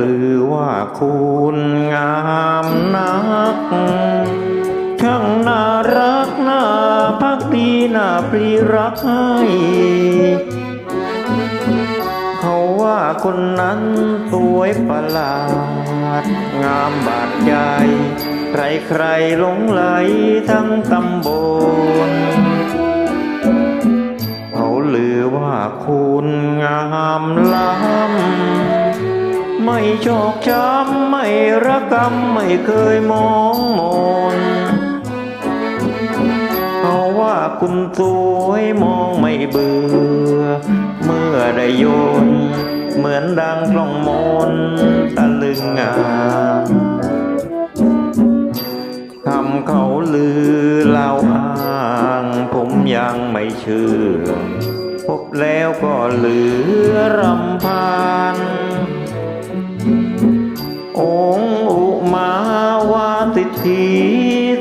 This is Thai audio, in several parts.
ลือว่าคุณงามนัก ช่างน่ารักน่าพักดีน่าปรีรักให้เขาว่าคนนั้นสวยประหลาด งามบาดใจ ใครใครหลงไหลทั้งตำบล ไม่ชอกช้ำไม่ระกำไม่เคยมองมนเขาว่าคุณสวยมองไม่เบื่อ เมื่อได้โยน เหมือนดังกล้องมนตะลึงงามคำเขาลือเล่าอ้างผมยังไม่เชื่อพบแล้วก็เหลือรำพัน ที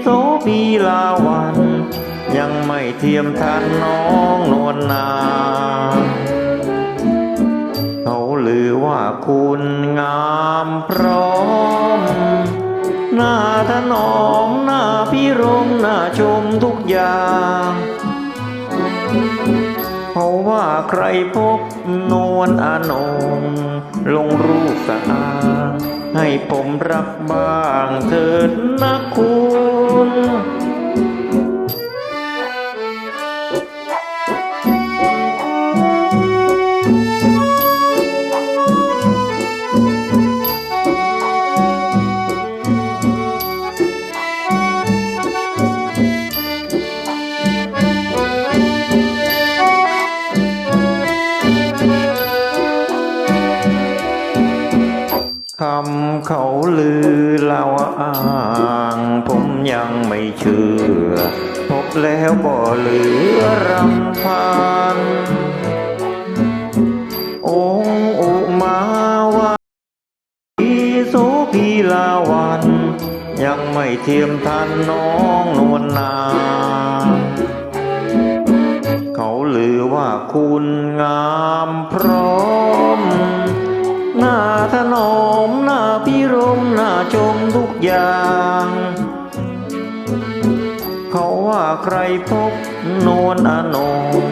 โสพีลาวัน ยังไม่เทียมทันน้องนวลนางเขาลือว่าคุณงามพร้อม หน้าถนอมหน้าพิรมหน้าชมทุกอย่างเพราะว่าใครพบนวลอนง ผมรักบ้างเถิดนะคุณ คำเขาลือเล่าอ้าง ผมยังไม่เชื่อ พบแล้วก็เหลือรำพัน องค์อุมาวาทีโสพีลาวัน ยังไม่เทียมทันน้องนวลนา น้อมหน้าพิรมหน้าชมทุกอย่าง เขาว่าใครพบนวลอานง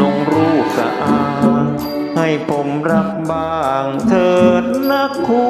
ลงรูปสะอาดให้ผมรักบ้างเถิดนักคุ